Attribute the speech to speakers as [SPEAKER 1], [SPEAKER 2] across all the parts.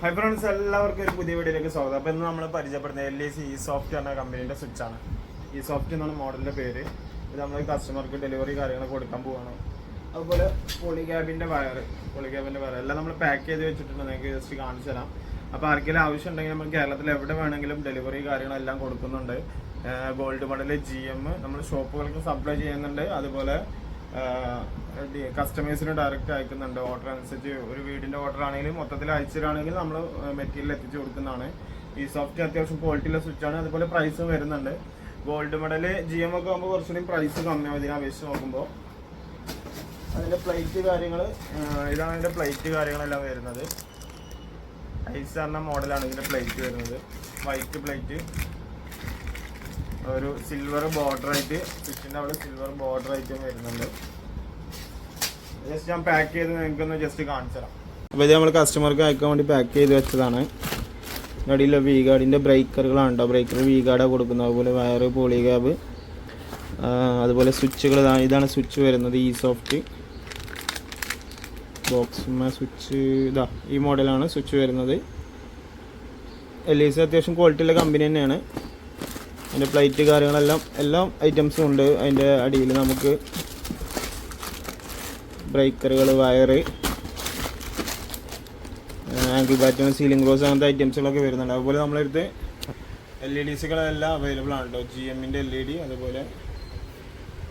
[SPEAKER 1] Hi friends എല്ലാവർക്കും ഒരു പുതിയ വീഡിയോയിലേക്ക് സ്വാഗതം. അപ്പോൾ ഇന്ന് നമ്മൾ പരിചയപ്പെടുന്നത് L E C E soft എന്ന കമ്പനീന്റെ സ്വിച്ചാണ് ഈ സോഫ്റ്റ് എന്നാണ് മോഡലിന്റെ പേര്. ഇത് നമ്മൾ കസ്റ്റമർക്ക് ഡെലിവറി കാര്യങ്ങളൊക്കെ കൊടുക്കാൻ പോവാണ്. അതുപോലെ പോളി ക്യാബിന്റെ വയർ പോളി ക്യാബിന്റെ വയർ എല്ലാം നമ്മൾ പാക്ക് ചെയ്ത് വെച്ചിട്ടുണ്ട്. നിങ്ങൾക്ക് ജസ്റ്റ് കാണിച്ചു തരാം. അപ്പോൾ ആർക്കെങ്കിലും ആവശ്യം ഉണ്ടെങ്കിൽ നമ്മൾ കേരളത്തിൽ എവിടെ വേണമെങ്കിലും ഡെലിവറി കാര്യങ്ങളെല്ലാം കൊടുക്കുന്നുണ്ട്. ഗോൾഡ് മെഡൽ ജി എം നമ്മൾ ഷോപ്പുകൾക്ക് സപ്ലൈ ചെയ്യുന്നുണ്ട്. അതുപോലെ കസ്റ്റമേഴ്സിന് ഡയറക്റ്റ് അയക്കുന്നുണ്ട്. ഓർഡർ അനുസരിച്ച് ഒരു വീടിന്റെ ഓർഡർ ആണെങ്കിലും മൊത്തത്തിൽ അയച്ചിട്ടാണെങ്കിൽ നമ്മൾ മെറ്റീരിയൽ എത്തിച്ചു കൊടുക്കുന്നതാണ്. ഈ സോഫ്റ്റ് അത്യാവശ്യം ക്വാളിറ്റിയുള്ള സ്വിച്ചാണ് അതുപോലെ പ്രൈസും വരുന്നുണ്ട്. ഗോൾഡ് മെഡൽ ജി എം ഒക്കെ ആകുമ്പോൾ കുറച്ചുകൂടി പ്രൈസ് കമ്മിയാവും ഇതിനെ അപേക്ഷിച്ച് നോക്കുമ്പോൾ അതിന്റെ പ്ലേറ്റ് കാര്യങ്ങൾ ഇതാണ് അതിന്റെ പ്ലേറ്റ് കാര്യങ്ങളെല്ലാം വരുന്നത്. ഐസ് പറഞ്ഞ മോഡലാണ് ഇതിന്റെ പ്ലേറ്റ് വരുന്നത്. വൈറ്റ് പ്ലേറ്റ് ഒരു സിൽവർ ബോർഡർ ആയിട്ട് ഫിഷിന്റെ അവിടെ സിൽവർ ബോർഡർ ആയിട്ടും വരുന്നുണ്ട്. ജസ്റ്റ് ഞാൻ പാക്ക് ചെയ്ത് നിങ്ങൾക്ക് ഒന്ന് ജസ്റ്റ് കാണിച്ചു തരാം. അപ്പോൾ ഇത് നമ്മൾ കസ്റ്റമർക്ക് അയക്കാൻ വേണ്ടി പാക്ക് ചെയ്ത് വെച്ചതാണ്. ഗാഡിയിലെ വി ഗാർഡിന്റെ ബ്രേക്കറുകളാണ് കേട്ടോ ബ്രേക്കർ വി ഗാർഡാണ് കൊടുക്കുന്നത്. അതുപോലെ വയറ് പോളി അതുപോലെ സ്വിച്ചുകൾ ഇതാണ് സ്വിച്ച് വരുന്നത് ഈ സോഫ്റ്റ് ബോക്സ് സ്വിച്ച് ഇതാ ഈ മോഡലാണ് സ്വിച്ച് വരുന്നത്. എൽ ഇ സി അത്യാവശ്യം ക്വാളിറ്റിയുള്ള കമ്പനി തന്നെയാണ്. അതിന്റെ പ്ലേറ്റ് കാര്യങ്ങളെല്ലാം എല്ലാം ഐറ്റംസും ഉണ്ട്. അതിന്റെ അടിയിൽ നമുക്ക് ബ്രേക്കറുകൾ വയറ് ആങ്കിൾ ബാറ്റൺ സീലിംഗ് റോസ് അങ്ങനത്തെ ഐറ്റംസുകളൊക്കെ വരുന്നുണ്ട്. അതുപോലെ നമ്മളടുത്ത് എൽ ഇ ഡിസുകളെല്ലാം അവൈലബിൾ ആണ് കേട്ടോ ജി എമ്മിന്റെ എൽ ഇ ഡി അതുപോലെ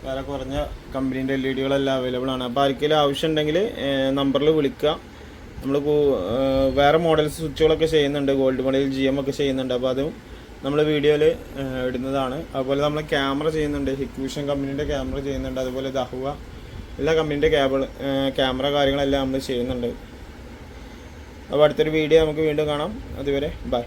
[SPEAKER 1] വേറെ കുറഞ്ഞ കമ്പനീന്റെ എൽ ഇ ഡികളെല്ലാം അവൈലബിൾ ആണ്. അപ്പോൾ ആർക്കെങ്കിലും ആവശ്യം ഉണ്ടെങ്കിൽ നമ്പറിൽ വിളിക്കുക. നമ്മൾ വേറെ മോഡൽസ് സ്വിച്ചുകളൊക്കെ ചെയ്യുന്നുണ്ട്. ഗോൾഡ് മോഡൽ ജി എം ഒക്കെ ചെയ്യുന്നുണ്ട്. അപ്പോൾ അതും നമ്മൾ വീഡിയോയിൽ ഇടുന്നതാണ്. അതുപോലെ നമ്മൾ ക്യാമറ ചെയ്യുന്നുണ്ട്. ഹിക്വിഷൻ കമ്പനിയുടെ ക്യാമറ ചെയ്യുന്നുണ്ട്. അതുപോലെ ദഹുവ എല്ലാ കമ്പനിയുടെ ക്യാബിൾ ക്യാമറ കാര്യങ്ങളെല്ലാം നമ്മൾ ചെയ്യുന്നുണ്ട്. അപ്പോൾ അടുത്തൊരു വീഡിയോ നമുക്ക് വീണ്ടും കാണാം. അതുവരെ ബൈ